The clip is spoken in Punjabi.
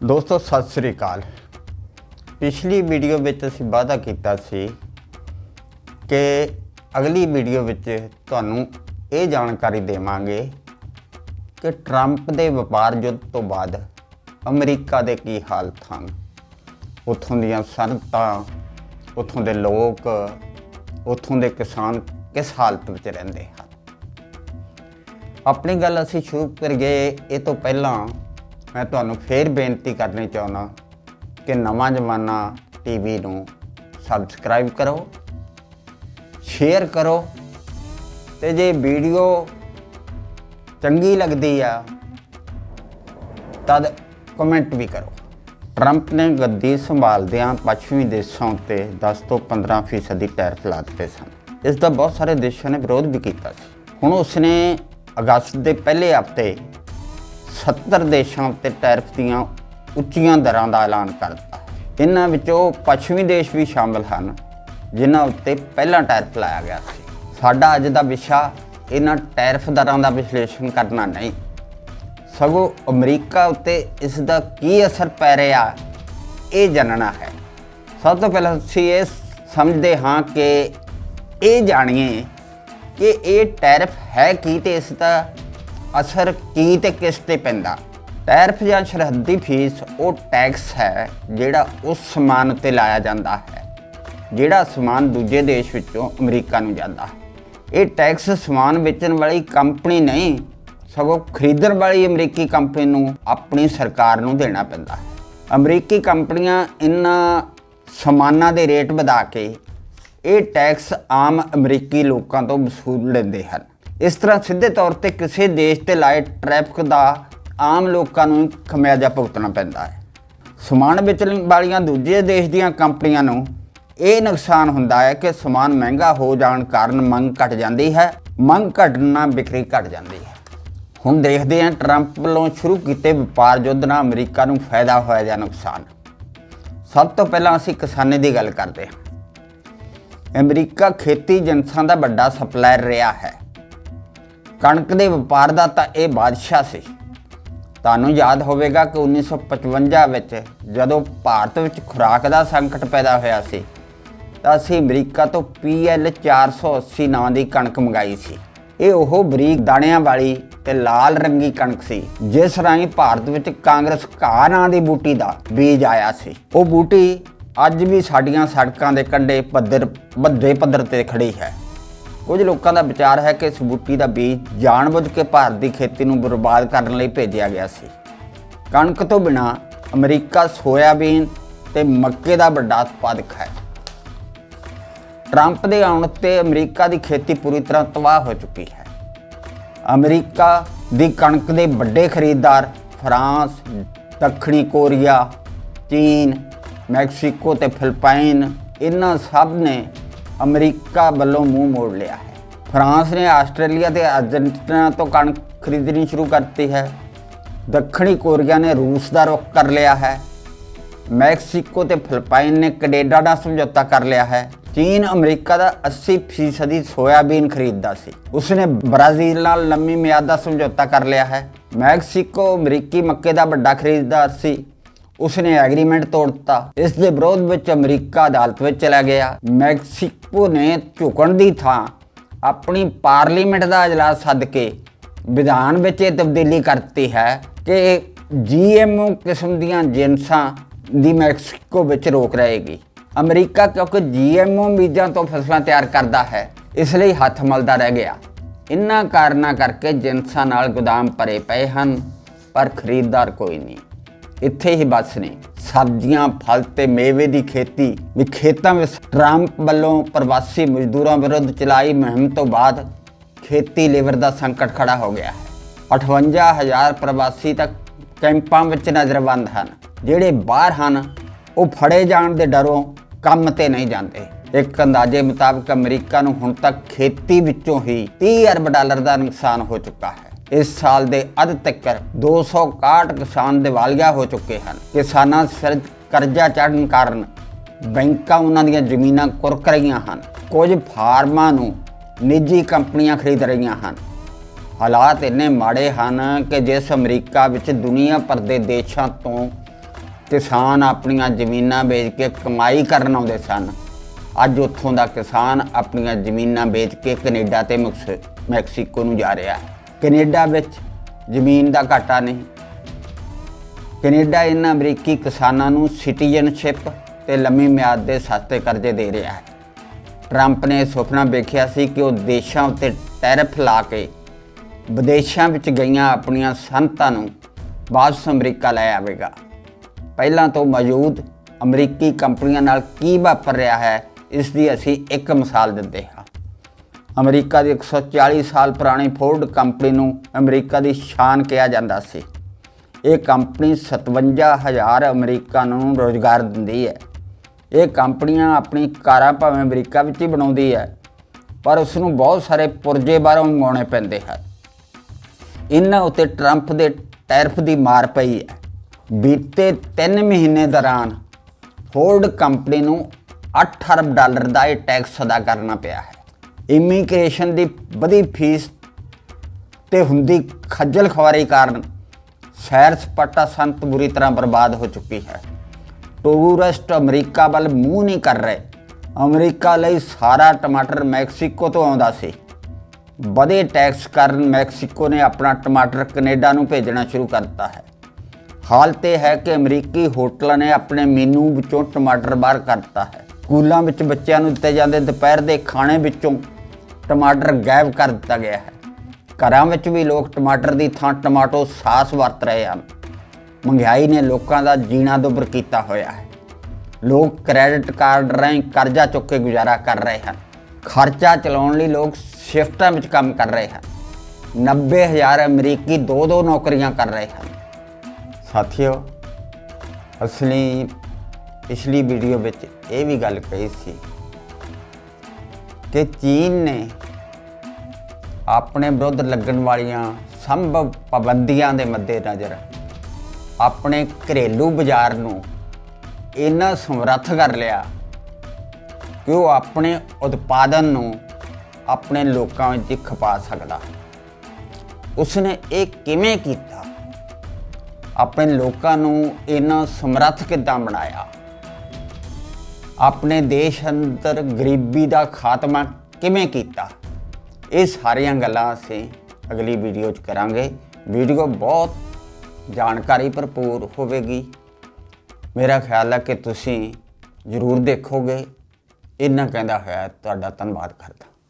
ਦੋਸਤੋ, ਸਤਿ ਸ੍ਰੀ ਅਕਾਲ। ਪਿਛਲੀ ਵੀਡੀਓ ਵਿੱਚ ਅਸੀਂ ਵਾਅਦਾ ਕੀਤਾ ਸੀ ਕਿ ਅਗਲੀ ਵੀਡੀਓ ਵਿੱਚ ਤੁਹਾਨੂੰ ਇਹ ਜਾਣਕਾਰੀ ਦੇਵਾਂਗੇ ਕਿ ਟਰੰਪ ਦੇ ਵਪਾਰ ਯੁੱਧ ਤੋਂ ਬਾਅਦ ਅਮਰੀਕਾ ਦੇ ਕੀ ਹਾਲਤ ਹਨ ਉੱਥੋਂ ਦੀਆਂ ਸਨਅਤਾਂ ਉੱਥੋਂ ਦੇ ਲੋਕ, ਉੱਥੋਂ ਦੇ ਕਿਸਾਨ ਕਿਸ ਹਾਲਤ ਵਿੱਚ ਰਹਿੰਦੇ ਹਨ? ਆਪਣੀ ਗੱਲ ਅਸੀਂ ਸ਼ੁਰੂ ਕਰੀਏ, ਇਹ ਤੋਂ ਪਹਿਲਾਂ ਮੈਂ ਤੁਹਾਨੂੰ ਫੇਰ ਬੇਨਤੀ ਕਰਨੀ ਚਾਹੁੰਦਾ ਕਿ ਨਵਾਂ ਜ਼ਮਾਨਾ ਟੀਵੀ ਨੂੰ ਸਬਸਕ੍ਰਾਈਬ ਕਰੋ ਸ਼ੇਅਰ ਕਰੋ ਤੇ ਜੇ ਵੀਡੀਓ ਚੰਗੀ ਲੱਗਦੀ ਆ, ਤਦ ਕਮੈਂਟ ਵੀ ਕਰੋ। ਟਰੰਪ ਨੇ ਗੱਦੀ ਸੰਭਾਲਦਿਆਂ ਪੱਛਮੀ ਦੇਸ਼ਾਂ ਉੱਤੇ 10 ਤੋਂ 15 ਫੀਸਦੀ ਟੈਰਿਫ ਲਾ ਦਿੱਤੇ ਸਨ। ਇਸ ਦਾ ਬਹੁਤ ਸਾਰੇ ਦੇਸ਼ਾਂ ਨੇ ਵਿਰੋਧ ਵੀ ਕੀਤਾ ਸੀ। ਹੁਣ ਉਸਨੇ ਅਗਸਤ ਦੇ ਪਹਿਲੇ ਹਫ਼ਤੇ 70 ਦੇਸ਼ਾਂ ਉੱਤੇ ਟੈਰਿਫ ਦੀਆਂ ਉੱਚੀਆਂ ਦਰਾਂ ਦਾ ਐਲਾਨ ਕਰ ਦਿੱਤਾ। ਇਹਨਾਂ ਵਿੱਚੋਂ ਪੱਛਮੀ ਦੇਸ਼ ਵੀ ਸ਼ਾਮਲ ਹਨ, ਜਿਨ੍ਹਾਂ ਉੱਤੇ ਪਹਿਲਾਂ ਟੈਰਿਫ ਲਾਇਆ ਗਿਆ ਸੀ। ਸਾਡਾ ਅੱਜ ਦਾ ਵਿਸ਼ਾ, ਇਹਨਾਂ ਟੈਰਿਫ ਦਰਾਂ ਦਾ ਵਿਸ਼ਲੇਸ਼ਣ ਕਰਨਾ ਨਹੀਂ। ਸਗੋਂ ਅਮਰੀਕਾ ਉੱਤੇ ਇਸ ਦਾ ਕੀ ਅਸਰ ਪੈ ਰਿਹਾ, ਇਹ ਜਾਣਨਾ ਹੈ। ਸਭ ਤੋਂ ਪਹਿਲਾਂ ਅਸੀਂ ਇਹ ਸਮਝਦੇ ਹਾਂ ਕਿ ਇਹ ਜਾਣੀਏ ਕਿ ਇਹ ਟੈਰਿਫ ਹੈ ਕੀ ਤੇ ਇਸ ਦਾ ਅਸਰ ਕੀ ਤੇ ਕਿਸ ਤੇ ਪੈਂਦਾ? ਟੈਰਿਫ ਜਾਂ ਸਰਹੱਦੀ ਫੀਸ ਉਹ ਟੈਕਸ ਹੈ, ਜਿਹੜਾ ਉਸ ਸਮਾਨ ਉੱਤੇ ਲਾਇਆ ਜਾਂਦਾ ਹੈ, ਜਿਹੜਾ ਸਮਾਨ ਦੂਜੇ ਦੇਸ਼ ਵਿੱਚੋਂ ਅਮਰੀਕਾ ਨੂੰ ਜਾਂਦਾ ਇਹ ਟੈਕਸ ਸਮਾਨ ਵੇਚਣ ਵਾਲੀ ਕੰਪਨੀ ਨਹੀਂ, ਸਗੋਂ ਖਰੀਦਣ ਵਾਲੀ ਅਮਰੀਕੀ ਕੰਪਨੀ ਨੂੰ ਆਪਣੀ ਸਰਕਾਰ ਨੂੰ ਦੇਣਾ ਪੈਂਦਾ ਹੈ। ਅਮਰੀਕੀ ਕੰਪਨੀਆਂ ਇਹਨਾਂ ਸਮਾਨਾਂ ਦੇ ਰੇਟ ਵਧਾ ਕੇ ਇਹ ਟੈਕਸ ਆਮ ਅਮਰੀਕੀ ਲੋਕਾਂ ਤੋਂ ਵਸੂਲ ਲੈਂਦੇ ਹਨ। ਇਸ ਤਰ੍ਹਾਂ ਸਿੱਧੇ ਤੌਰ ਤੇ ਕਿਸੇ ਦੇਸ਼ ਤੇ ਲਾਏ ਟ੍ਰੈਫਿਕ ਦਾ ਆਮ ਲੋਕਾਂ ਨੂੰ ਖਮਿਆਜਾ ਭੁਗਤਣਾ ਪੈਂਦਾ ਹੈ। ਸਮਾਨ ਵੇਚਣ ਵਾਲੀਆਂ ਦੂਜੇ ਦੇਸ਼ ਦੀਆਂ ਕੰਪਨੀਆਂ ਨੂੰ ਇਹ ਨੁਕਸਾਨ ਹੁੰਦਾ ਹੈ ਕਿ ਸਮਾਨ ਮਹਿੰਗਾ ਹੋ ਜਾਣ ਕਾਰਨ ਮੰਗ ਘਟ ਜਾਂਦੀ ਹੈ, ਮੰਗ ਘਟਣ ਨਾਲ ਵਿਕਰੀ ਘਟ ਜਾਂਦੀ ਹੈ। ਹੁਣ ਦੇਖਦੇ ਹਾਂ ਟਰੰਪ ਵੱਲੋਂ ਸ਼ੁਰੂ ਕੀਤੇ ਵਪਾਰ ਯੁੱਧ ਨਾਲ ਅਮਰੀਕਾ ਨੂੰ ਫਾਇਦਾ ਹੋਇਆ ਜਾਂ ਨੁਕਸਾਨ। ਸਭ ਤੋਂ ਪਹਿਲਾਂ ਅਸੀਂ ਕਿਸਾਨੇ ਦੀ ਗੱਲ ਕਰਦੇ ਹਾਂ। ਅਮਰੀਕਾ ਖੇਤੀ ਜਿਨਸਾਂ ਦਾ ਵੱਡਾ ਸਪਲਾਇਰ ਰਿਹਾ ਹੈ। ਕਣਕ ਦੇ ਵਪਾਰ ਦਾ ਤਾਂ ਇਹ ਬਾਦਸ਼ਾਹ ਸੀ। ਤੁਹਾਨੂੰ ਯਾਦ ਹੋਵੇਗਾ ਕਿ 1955 ਵਿੱਚ ਜਦੋਂ ਭਾਰਤ ਵਿੱਚ ਖੁਰਾਕ ਦਾ ਸੰਕਟ ਪੈਦਾ ਹੋਇਆ ਸੀ, ਤਾਂ ਅਸੀਂ ਅਮਰੀਕਾ ਤੋਂ PL 480 ਨਾਂ ਦੀ ਕਣਕ ਮੰਗਾਈ ਸੀ। ਇਹ ਉਹ ਬਰੀਕ ਦਾਣਿਆਂ ਵਾਲੀ ਤੇ ਲਾਲ ਰੰਗੀ ਕਣਕ ਸੀ, ਜਿਸ ਰਾਹੀਂ ਭਾਰਤ ਵਿੱਚ ਕਾਂਗਰਸ ਘਾਹ ਨਾਂ ਦੀ ਬੂਟੀ ਦਾ ਬੀਜ ਆਇਆ ਸੀ। ਉਹ ਬੂਟੀ ਅੱਜ ਵੀ ਸਾਡੀਆਂ ਸੜਕਾਂ ਦੇ ਕੰਢੇ ਪੱਧਰ ਵੱਡੇ ਪੱਧਰ ਤੇ ਖੜੀ ਹੈ। ਕੁਝ ਲੋਕਾਂ ਦਾ ਵਿਚਾਰ ਹੈ ਕਿ ਇਸ ਬੂਟੀ ਦਾ ਬੀਜ ਜਾਣਬੁੱਝ ਕੇ ਭਾਰਤ ਦੀ ਖੇਤੀ ਨੂੰ ਬਰਬਾਦ ਕਰਨ ਲਈ ਭੇਜਿਆ ਗਿਆ ਸੀ। ਕਣਕ ਤੋਂ ਬਿਨਾ ਅਮਰੀਕਾ ਸੋਇਆਬੀਨ ਤੇ ਮੱਕੇ ਦਾ ਵੱਡਾ ਉਤਪਾਦਕ ਹੈ। ਟਰੰਪ ਦੇ ਆਉਣ ਤੇ ਅਮਰੀਕਾ ਦੀ ਖੇਤੀ ਪੂਰੀ ਤਰ੍ਹਾਂ ਤਬਾਹ ਹੋ ਚੁੱਕੀ ਹੈ। ਅਮਰੀਕਾ ਦੀ ਕਣਕ ਦੇ ਵੱਡੇ ਖਰੀਦਦਾਰ ਫਰਾਂਸ, ਦੱਖਣੀ ਕੋਰੀਆ, ਚੀਨ, ਮੈਕਸੀਕੋ ਤੇ ਫਿਲਪਾਈਨ, ਇਹਨਾਂ ਸਭ ਨੇ ਅਮਰੀਕਾ ਵੱਲੋਂ ਮੂੰਹ ਮੋੜ ਲਿਆ ਹੈ। ਫਰਾਂਸ ਨੇ ਆਸਟ੍ਰੇਲੀਆ ਤੇ ਅਰਜਨਟੀਨਾ ਤੋਂ ਕਣਕ ਖਰੀਦਣੀ ਸ਼ੁਰੂ ਕਰਤੀ ਹੈ। ਦੱਖਣੀ ਕੋਰੀਆ ਨੇ ਰੂਸ ਦਾ ਰੁਖ ਕਰ ਲਿਆ ਹੈ। ਮੈਕਸੀਕੋ ਤੇ ਫਿਲੀਪਾਈਨ ਨੇ ਕੈਨੇਡਾ ਨਾਲ ਸਮਝੌਤਾ ਕਰ ਲਿਆ ਹੈ। ਚੀਨ ਅਮਰੀਕਾ ਦਾ 80% ਸੋਇਆਬੀਨ ਖਰੀਦਦਾ ਸੀ। ਉਸਨੇ ਬ੍ਰਾਜ਼ੀਲ ਨਾਲ ਲੰਮੀ ਮਿਆਦ ਦਾ ਸਮਝੌਤਾ ਕਰ ਲਿਆ ਹੈ। ਮੈਕਸੀਕੋ ਅਮਰੀਕੀ ਮੱਕੇ ਦਾ ਵੱਡਾ ਖਰੀਦਦਾਰ ਸੀ। ਉਸਨੇ ਐਗਰੀਮੈਂਟ ਤੋੜ ਦਿੱਤਾ ਇਸ ਦੇ ਵਿਰੋਧ ਵਿੱਚ ਅਮਰੀਕਾ ਅਦਾਲਤ ਵਿੱਚ ਚਲਾ ਗਿਆ ਮੈਕਸੀਕੋ ਨੇ ਝੁਕਣ ਦੀ ਥਾਂ ਆਪਣੀ ਪਾਰਲੀਮੈਂਟ ਦਾ اجلاس ਸੱਦ ਕੇ ਵਿਧਾਨ ਵਿੱਚ ਇਹ ਤਬਦੀਲੀ ਕਰਤੀ ਹੈ ਕਿ ਜੀਐਮਓ ਕਿਸਮ ਦੀਆਂ ਜਿੰਸਾਂ ਦੀ ਮੈਕਸੀਕੋ ਵਿੱਚ ਰੋਕ ਰਹੇਗੀ ਅਮਰੀਕਾ ਕਿਉਂਕਿ ਜੀਐਮਓ ਬੀਜਾਂ ਤੋਂ ਫਸਲਾਂ ਤਿਆਰ ਕਰਦਾ ਹੈ ਇਸ ਲਈ ਹੱਥ ਮਲਦਾ ਰਹਿ ਗਿਆ ਇਨ੍ਹਾਂ ਕਾਰਨਾਂ ਕਰਕੇ ਜਿੰਸਾਂ ਨਾਲ ਗੋਦਾਮ ਭਰੇ ਪਏ ਹਨ ਪਰ ਖਰੀਦਦਾਰ ਕੋਈ ਨਹੀਂ ਇੱਥੇ ਹੀ ਬਸ ਨੇ। ਸਬਜ਼ੀਆਂ, ਫਲ ਤੇ ਮੇਵੇ ਦੀ ਖੇਤੀ ਵੀ ਖੇਤਾਂ ਵਿੱਚ ਟਰੰਪ ਵੱਲੋਂ ਪ੍ਰਵਾਸੀ ਮਜ਼ਦੂਰਾਂ ਵਿਰੁੱਧ ਚਲਾਈ ਮੁਹਿੰਮ ਤੋਂ ਬਾਅਦ ਖੇਤੀ ਲੇਬਰ ਦਾ ਸੰਕਟ ਖੜਾ ਹੋ ਗਿਆ ਹੈ। 58000 ਪ੍ਰਵਾਸੀ ਤੱਕ ਕੈਂਪਾਂ ਵਿੱਚ ਨਜ਼ਰਬੰਦ ਹਨ। ਜਿਹੜੇ ਬਾਹਰ ਹਨ, ਉਹ ਫੜੇ ਜਾਣ ਦੇ ਡਰੋਂ ਕੰਮ ਤੇ ਨਹੀਂ ਜਾਂਦੇ। ਇੱਕ ਅੰਦਾਜ਼ੇ ਮੁਤਾਬਕ ਅਮਰੀਕਾ ਨੂੰ ਹੁਣ ਤੱਕ ਖੇਤੀ ਵਿੱਚੋਂ ਹੀ 30 ਅਰਬ ਡਾਲਰ ਦਾ ਨੁਕਸਾਨ ਹੋ ਚੁੱਕਾ ਹੈ। ਇਸ ਸਾਲ ਦੇ ਅੱਧ ਤੱਕ 261 ਕਿਸਾਨ ਦਿਵਾਲੀਆ ਹੋ ਚੁੱਕੇ ਹਨ। ਕਿਸਾਨਾਂ ਸਿਰ ਕਰਜ਼ਾ ਚੜ੍ਹਨ ਕਾਰਨ ਬੈਂਕਾਂ ਉਹਨਾਂ ਦੀਆਂ ਜ਼ਮੀਨਾਂ ਕੁਰਕ ਰਹੀਆਂ ਹਨ। ਕੁਝ ਫਾਰਮਾਂ ਨੂੰ ਨਿੱਜੀ ਕੰਪਨੀਆਂ ਖਰੀਦ ਰਹੀਆਂ ਹਨ। ਹਾਲਾਤ ਇੰਨੇ ਮਾੜੇ ਹਨ ਕਿ ਜਿਸ ਅਮਰੀਕਾ ਵਿੱਚ ਦੁਨੀਆ ਭਰ ਦੇ ਦੇਸ਼ਾਂ ਤੋਂ ਕਿਸਾਨ ਆਪਣੀਆਂ ਜ਼ਮੀਨਾਂ ਵੇਚ ਕੇ ਕਮਾਈ ਕਰਨ ਆਉਂਦੇ ਸਨ। ਅੱਜ ਉੱਥੋਂ ਦਾ ਕਿਸਾਨ ਆਪਣੀਆਂ ਜ਼ਮੀਨਾਂ ਵੇਚ ਕੇ ਕੈਨੇਡਾ ਤੇ ਮੈਕਸ- ਮੈਕਸੀਕੋ ਨੂੰ ਜਾ ਰਿਹਾ ਹੈ। ਕੈਨੇਡਾ ਵਿੱਚ ਜ਼ਮੀਨ ਦਾ ਘਾਟਾ ਨਹੀਂ। ਕੈਨੇਡਾ ਇਹਨਾਂ ਅਮਰੀਕੀ ਕਿਸਾਨਾਂ ਨੂੰ ਸਿਟੀਜ਼ਨਸ਼ਿਪ ਤੇ ਲੰਮੀ ਮਿਆਦ ਦੇ ਸਸਤੇ ਕਰਜ਼ੇ ਦੇ ਰਿਹਾ ਹੈ। ਟਰੰਪ ਨੇ ਸੁਪਨਾ ਵੇਖਿਆ ਸੀ ਕਿ ਉਹ ਦੇਸ਼ਾਂ ਉੱਤੇ ਟੈਰਿਫ ਲਾ ਕੇ ਵਿਦੇਸ਼ਾਂ ਵਿੱਚ ਗਈਆਂ ਆਪਣੀਆਂ ਸੰਤਾਂ ਨੂੰ ਵਾਪਸ ਅਮਰੀਕਾ ਲੈ ਆਵੇਗਾ। ਪਹਿਲਾਂ ਤੋਂ ਮੌਜੂਦ ਅਮਰੀਕੀ ਕੰਪਨੀਆਂ ਨਾਲ ਕੀ ਵਾਪਰ ਰਿਹਾ ਹੈ, ਇਸ ਦੀ ਅਸੀਂ ਇੱਕ ਮਿਸਾਲ ਦਿੰਦੇ ਹਾਂ। ਅਮਰੀਕਾ ਦੀ 140 ਸਾਲ ਪੁਰਾਣੀ ਫੋਰਡ ਕੰਪਨੀ ਨੂੰ ਅਮਰੀਕਾ ਦੀ ਸ਼ਾਨ ਕਿਹਾ ਜਾਂਦਾ ਸੀ। ਇਹ ਕੰਪਨੀ 57000 ਅਮਰੀਕਾ ਨੂੰ ਰੋਜ਼ਗਾਰ ਦਿੰਦੀ ਹੈ। ਇਹ ਕੰਪਨੀਆਂ ਆਪਣੀ ਕਾਰਾਂ ਭਾਵੇਂ ਅਮਰੀਕਾ ਵਿੱਚ ਹੀ ਬਣਾਉਂਦੀ ਹੈ, ਪਰ ਉਸ ਨੂੰ ਬਹੁਤ ਸਾਰੇ ਪੁਰਜੇ ਬਾਹਰੋਂ ਮੰਗਾਉਣੇ ਪੈਂਦੇ ਹਨ। ਇਹਨਾਂ ਉੱਤੇ ਟਰੰਪ ਦੇ ਟੈਰਫ ਦੀ ਮਾਰ ਪਈ ਹੈ। ਬੀਤੇ 3 ਮਹੀਨੇ ਦੌਰਾਨ ਫੋਰਡ ਕੰਪਨੀ ਨੂੰ 8 ਅਰਬ ਡਾਲਰ ਦਾ ਇਹ ਟੈਕਸ ਅਦਾ ਕਰਨਾ ਪਿਆ ਹੈ। ਇਮੀਗ੍ਰੇਸ਼ਨ ਦੀ ਵਧੀ ਫੀਸ ਤੇ ਹੁੰਦੀ ਖੱਜਲ ਖਵਾਰੀ ਕਾਰਨ ਸੈਰ ਸਪਾਟਾ ਸੰਤ ਬੁਰੀ ਤਰ੍ਹਾਂ ਬਰਬਾਦ ਹੋ ਚੁੱਕੀ ਹੈ। ਟੂਰਿਸਟ ਅਮਰੀਕਾ ਵੱਲ ਮੂੰਹ ਨਹੀਂ ਕਰ ਰਹੇ। ਅਮਰੀਕਾ ਲਈ ਸਾਰਾ ਟਮਾਟਰ ਮੈਕਸੀਕੋ ਤੋਂ ਆਉਂਦਾ ਸੀ। ਵਧੇ ਟੈਕਸ ਕਾਰਨ ਮੈਕਸੀਕੋ ਨੇ ਆਪਣਾ ਟਮਾਟਰ ਕੈਨੇਡਾ ਨੂੰ ਭੇਜਣਾ ਸ਼ੁਰੂ ਕਰ ਦਿੱਤਾ ਹੈ। ਹਾਲਤ ਇਹ ਹੈ ਕਿ ਅਮਰੀਕੀ ਹੋਟਲਾਂ ਨੇ ਆਪਣੇ ਮੀਨੂ ਵਿੱਚੋਂ ਟਮਾਟਰ ਬਾਹਰ ਕਰ ਦਿੱਤਾ ਹੈ। ਸਕੂਲਾਂ ਵਿੱਚ ਬੱਚਿਆਂ ਨੂੰ ਦਿੱਤੇ ਜਾਂਦੇ ਦੁਪਹਿਰ ਦੇ ਖਾਣੇ ਵਿੱਚੋਂ ਟਮਾਟਰ ਗਾਇਬ ਕਰ ਦਿੱਤਾ ਗਿਆ ਹੈ। ਘਰਾਂ ਵਿੱਚ ਵੀ ਲੋਕ ਟਮਾਟਰ ਦੀ ਥਾਂ ਟਮਾਟੋ ਸਾਸ ਵਰਤ ਰਹੇ ਹਨ। ਮਹਿੰਗਾਈ ਨੇ ਲੋਕਾਂ ਦਾ ਜੀਣਾ ਦੁੱਬਰ ਕੀਤਾ ਹੋਇਆ ਹੈ। ਲੋਕ ਕ੍ਰੈਡਿਟ ਕਾਰਡ ਰਾਹੀਂ ਕਰਜ਼ਾ ਚੁੱਕ ਕੇ ਗੁਜ਼ਾਰਾ ਕਰ ਰਹੇ ਹਨ। ਖਰਚਾ ਚਲਾਉਣ ਲਈ ਲੋਕ ਸ਼ਿਫਟਾਂ ਵਿੱਚ ਕੰਮ ਕਰ ਰਹੇ ਹਨ। 90000 ਅਮਰੀਕੀ ਦੋ ਦੋ ਨੌਕਰੀਆਂ ਕਰ ਰਹੇ ਹਨ। ਸਾਥੀਓ, ਅਸਲੀ, ਪਿਛਲੀ ਵੀਡੀਓ ਵਿੱਚ ਇਹ ਵੀ ਗੱਲ ਕਹੀ ਸੀ ਕਿ ਚੀਨ ਨੇ ਆਪਣੇ ਵਿਰੁੱਧ ਲੱਗਣ ਵਾਲੀਆਂ ਸੰਭਵ ਪਾਬੰਦੀਆਂ ਦੇ ਮੱਦੇਨਜ਼ਰ ਆਪਣੇ ਘਰੇਲੂ ਬਾਜ਼ਾਰ ਨੂੰ ਇੰਨਾ ਸਮਰੱਥ ਕਰ ਲਿਆ ਕਿ ਉਹ ਆਪਣੇ ਉਤਪਾਦਨ ਨੂੰ ਆਪਣੇ ਲੋਕਾਂ ਵਿੱਚ ਖਪਾ ਸਕਦਾ। ਉਸਨੇ ਇਹ ਕਿਵੇਂ ਕੀਤਾ? ਆਪਣੇ ਲੋਕਾਂ ਨੂੰ ਇੰਨਾ ਸਮਰੱਥ ਕਿੱਦਾਂ ਬਣਾਇਆ? ਆਪਣੇ ਦੇਸ਼ ਅੰਦਰ ਗਰੀਬੀ ਦਾ ਖਾਤਮਾ ਕਿਵੇਂ ਕੀਤਾ? ਇਹ ਸਾਰੀਆਂ ਗੱਲਾਂ ਅਸੀਂ ਅਗਲੀ ਵੀਡੀਓ 'ਚ ਕਰਾਂਗੇ। ਵੀਡੀਓ ਬਹੁਤ ਜਾਣਕਾਰੀ ਭਰਪੂਰ ਹੋਵੇਗੀ। ਮੇਰਾ ਖਿਆਲ ਹੈ ਕਿ ਤੁਸੀਂ ਜ਼ਰੂਰ ਦੇਖੋਗੇ। ਇੰਨਾ ਕਹਿੰਦਾ ਹੋਇਆ ਤੁਹਾਡਾ ਧੰਨਵਾਦ ਕਰਦਾ।